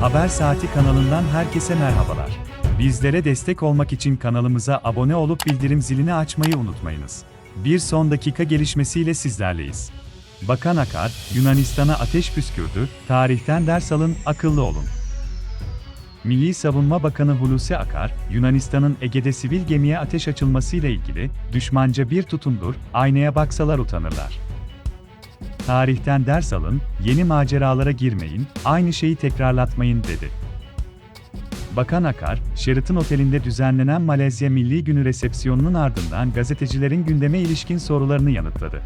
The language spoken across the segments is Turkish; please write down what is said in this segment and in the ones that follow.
Haber Saati kanalından herkese merhabalar. Bizlere destek olmak için kanalımıza abone olup bildirim zilini açmayı unutmayınız. Bir son dakika gelişmesiyle sizlerleyiz. Bakan Akar, Yunanistan'a ateş püskürdü, tarihten ders alın, akıllı olun. Milli Savunma Bakanı Hulusi Akar, Yunanistan'ın Ege'de sivil gemiye ateş açılmasıyla ilgili, düşmanca bir tutumdur, aynaya baksalar utanırlar. Tarihten ders alın, yeni maceralara girmeyin, aynı şeyi tekrarlatmayın dedi. Bakan Akar, Sheraton Oteli'nde düzenlenen Malezya Milli Günü resepsiyonunun ardından gazetecilerin gündeme ilişkin sorularını yanıtladı.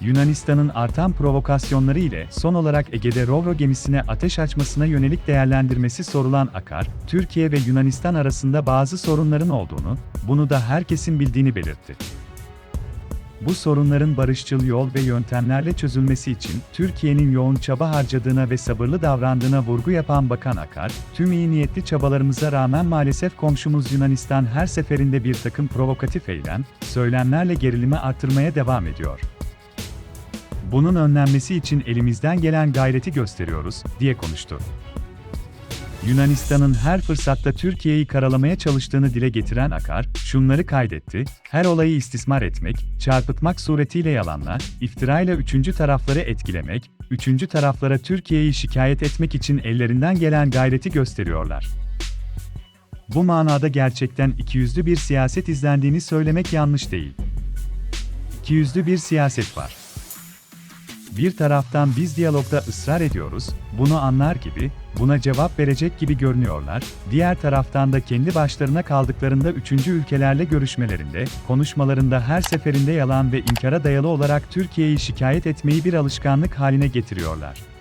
Yunanistan'ın artan provokasyonları ile son olarak Ege'de Rovro gemisine ateş açmasına yönelik değerlendirmesi sorulan Akar, Türkiye ve Yunanistan arasında bazı sorunların olduğunu, bunu da herkesin bildiğini belirtti. Bu sorunların barışçıl yol ve yöntemlerle çözülmesi için Türkiye'nin yoğun çaba harcadığına ve sabırlı davrandığına vurgu yapan Bakan Akar, tüm iyi niyetli çabalarımıza rağmen maalesef komşumuz Yunanistan her seferinde bir takım provokatif eylem, söylemlerle gerilimi artırmaya devam ediyor. Bunun önlenmesi için elimizden gelen gayreti gösteriyoruz, diye konuştu. Yunanistan'ın her fırsatta Türkiye'yi karalamaya çalıştığını dile getiren Akar, şunları kaydetti, her olayı istismar etmek, çarpıtmak suretiyle yalanla, iftirayla üçüncü tarafları etkilemek, üçüncü taraflara Türkiye'yi şikayet etmek için ellerinden gelen gayreti gösteriyorlar. Bu manada gerçekten ikiyüzlü bir siyaset izlendiğini söylemek yanlış değil. İkiyüzlü bir siyaset var. Bir taraftan biz diyalogda ısrar ediyoruz, bunu anlar gibi, buna cevap verecek gibi görünüyorlar, diğer taraftan da kendi başlarına kaldıklarında üçüncü ülkelerle görüşmelerinde, konuşmalarında her seferinde yalan ve inkara dayalı olarak Türkiye'yi şikayet etmeyi bir alışkanlık haline getiriyorlar.